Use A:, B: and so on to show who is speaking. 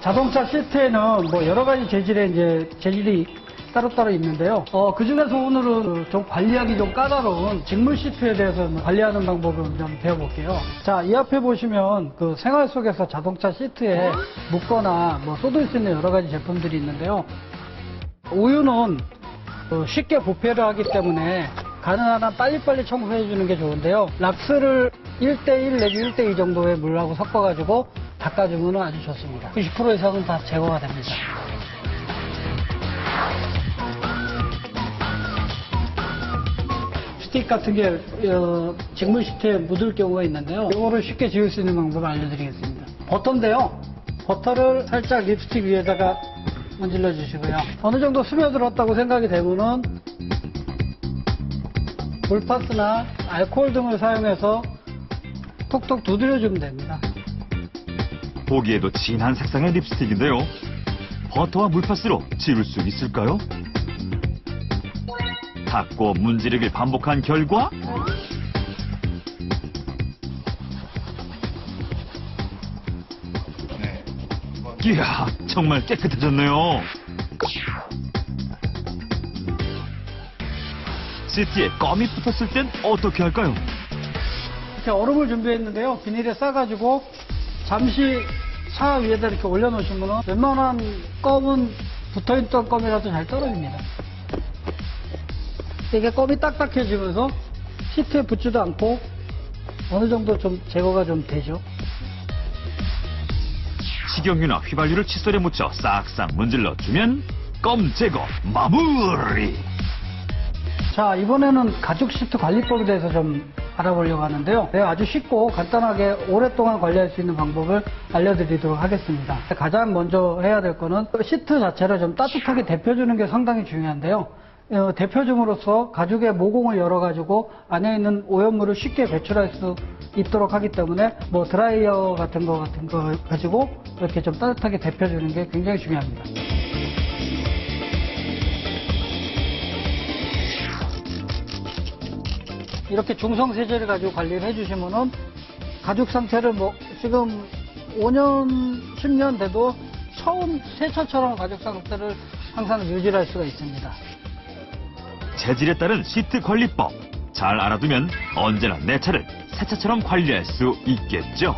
A: 자동차 시트에는 뭐 여러 가지 재질의 이제 재질이 따로따로 있는데요. 어, 그 중에서 오늘은 좀 관리하기 좀 까다로운 직물 시트에 대해서 관리하는 방법을 좀 배워볼게요. 자, 이 앞에 보시면 그 생활 속에서 자동차 시트에 묶거나 뭐 쏟을 수 있는 여러 가지 제품들이 있는데요. 우유는 어, 쉽게 부패를 하기 때문에 가능한 한 빨리빨리 청소해 주는 게 좋은데요. 락스를 1대1 내지 1대2 정도의 물하고 섞어가지고 닦아주면 아주 좋습니다. 90% 이상은 다 제거가 됩니다. 스틱 같은 게 어, 직물 시트에 묻을 경우가 있는데요. 이거를 쉽게 지울 수 있는 방법을 알려드리겠습니다. 버터인데요. 버터를 살짝 립스틱 위에다가 문질러 주시고요. 어느 정도 스며들었다고 생각이 되면은 물파스나 알코올 등을 사용해서 톡톡 두드려 주면 됩니다.
B: 보기에도 진한 색상의 립스틱인데요. 버터와 물파스로 지울 수 있을까요? 닦고 문지르기를 반복한 결과 이야 정말 깨끗해졌네요. 시트에 껌이 붙었을 땐 어떻게 할까요?
A: 이렇게 얼음을 준비했는데요. 비닐에 싸가지고 잠시 차 위에다 이렇게 올려놓으시면 웬만한 껌은 붙어있던 껌이라도 잘 떨어집니다. 이게 껌이 딱딱해지면서 시트에 붙지도 않고 어느 정도 좀 제거가 좀 되죠.
B: 식용유나 휘발유를 칫솔에 묻혀 싹싹 문질러 주면 껌 제거 마무리.
A: 자, 이번에는 가죽 시트 관리법에 대해서 좀 알아보려고 하는데요. 네, 아주 쉽고 간단하게 오랫동안 관리할 수 있는 방법을 알려드리도록 하겠습니다. 가장 먼저 해야 될 거는 시트 자체를 좀 따뜻하게 데펴주는 게 상당히 중요한데요. 어, 데펴줌으로써 가죽의 모공을 열어가지고 안에 있는 오염물을 쉽게 배출할 수 있도록 하기 때문에 뭐 드라이어 같은 거 같은 거 가지고 이렇게 좀 따뜻하게 데펴주는 게 굉장히 중요합니다. 이렇게 중성 세제를 가지고 관리를 해주시면은 가죽 상태를 뭐 지금 5년, 10년 돼도 처음 세차처럼 가죽 상태를 항상 유지할 수가 있습니다.
B: 재질에 따른 시트 관리법 잘 알아두면 언제나 내 차를 새 차처럼 관리할 수 있겠죠.